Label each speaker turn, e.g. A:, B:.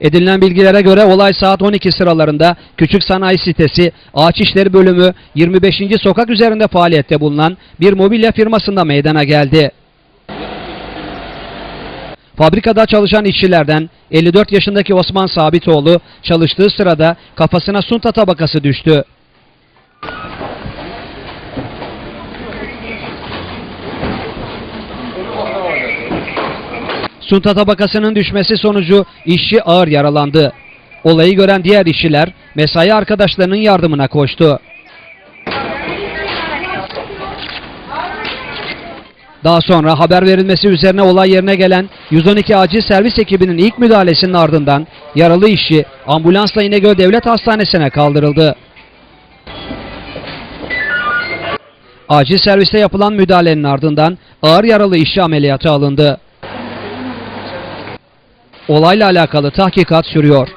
A: Edinilen bilgilere göre olay saat 12 sıralarında Küçük Sanayi Sitesi Ağaç İşleri Bölümü 25. sokak üzerinde faaliyette bulunan bir mobilya firmasında meydana geldi. Fabrikada çalışan işçilerden 54 yaşındaki Osman Sabitoğlu çalıştığı sırada kafasına sunta tabakası düştü. Sunta tabakasının düşmesi sonucu işçi ağır yaralandı. Olayı gören diğer işçiler mesai arkadaşlarının yardımına koştu. Daha sonra haber verilmesi üzerine olay yerine gelen 112 acil servis ekibinin ilk müdahalesinin ardından yaralı işçi ambulansla İnegöl Devlet Hastanesi'ne kaldırıldı. Acil serviste yapılan müdahalenin ardından ağır yaralı işçi ameliyata alındı. Olayla alakalı tahkikat sürüyor.